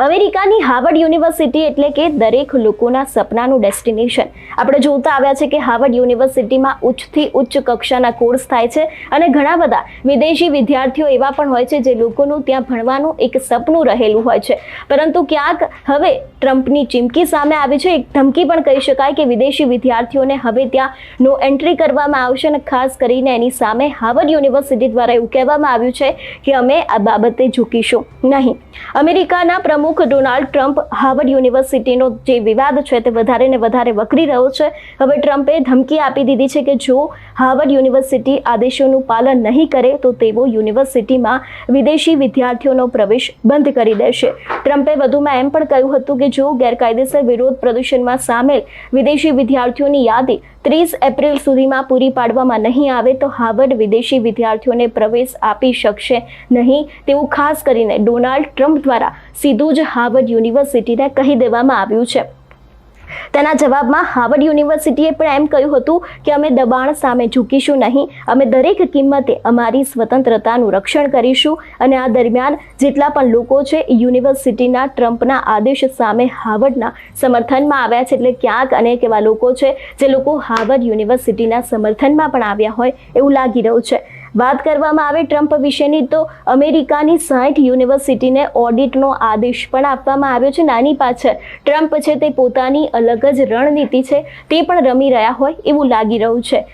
અમેરિકાની Harvard university એટલે કે દરેક લોકોના સપનાનું ડેસ્ટિનેશન. આપણે જોતા આવ્યા છે કે હાર્વર્ડ યુનિવર્સિટીમાં ઉચ્ચથી ઉચ્ચ કક્ષાના કોર્સ થાય છે અને ઘણા બધા વિદેશી વિદ્યાર્થીઓ એવા પણ હોય છે જે લોકોનું ત્યાં ભણવાનું એક સપનું રહેલું હોય છે. પરંતુ ક્યાંક હવે ટ્રમ્પની ચીમકી સામે આવી છે. એક ધમકી પણ કહી શકાય કે વિદેશી વિદ્યાર્થીઓને હવે ત્યાં નો એન્ટ્રી કરવામાં આવશે અને ખાસ કરીને એની સામે હાર્વર્ડ યુનિવર્સિટી દ્વારા એવું કહેવામાં આવ્યું છે કે અમે આ બાબતે ઝૂકીશું નહીં. અમેરિકાના પ્રમુખ ડોનાલ્ડ ટ્રમ્પ હાર્વર્ડ યુનિવર્સિટીનો જે વિવાદ છે તે વધારે ને વધારે વકરી રહ્યો છે. હવે ટ્રમ્પે ધમકી આપી દીધી છે કે જો હાર્વર્ડ યુનિવર્સિટી આદેશોનું પાલન નહીં કરે, તો તેઓ યુનિવર્સિટીમાં વિદેશી વિદ્યાર્થીઓનો પ્રવેશ બંધ કરી દેશે. ટ્રમ્પે વધુમાં એમ પણ કહ્યું હતું કે જો ગેરકાયદેસર વિરોધ પ્રદૂષણમાં સામેલ વિદેશી વિદ્યાર્થીઓની યાદી ત્રીસ એપ્રિલ સુધીમાં પૂરી પાડવામાં નહીં આવે, તો હાર્વર્ડ વિદેશી વિદ્યાર્થીઓને પ્રવેશ આપી શકશે નહીં. તેવું ખાસ કરીને ડોનાલ્ડ ટ્રમ્પ દ્વારા સીધું જ હાર્વર્ડ યુનિવર્સિટીને કહી દેવામાં આવ્યું છે. તેના જવાબમાં હાર્વર્ડ યુનિવર્સિટીએ પણ એમ કહ્યું હતું કે અમે દબાણ સામે ઝૂકીશું નહીં, અમે દરેક કિંમતે અમારી સ્વતંત્રતાનું રક્ષણ કરીશું અને આ દરમિયાન જેટલા પણ લોકો છે યુનિવર્સિટીના ટ્રમ્પના આદેશ સામે હાર્વર્ડના સમર્થનમાં આવ્યા છે. એટલે ક્યાંક અનેક એવા લોકો છે જે લોકો હાર્વર્ડ યુનિવર્સિટીના સમર્થનમાં પણ આવ્યા હોય એવું લાગી રહ્યું છે. વાત કરવામાં આવે ટ્રમ્પ વિશેની, તો અમેરિકાની સાઠ યુનિવર્સિટીને ઓડિટનો આદેશ પણ આપવામાં આવ્યો છે. નાની પાછળ ટ્રમ્પ છે તે પોતાની અલગ જ રણનીતિ છે, તે પણ રમી રહ્યા હોય એવું લાગી રહ્યું છે.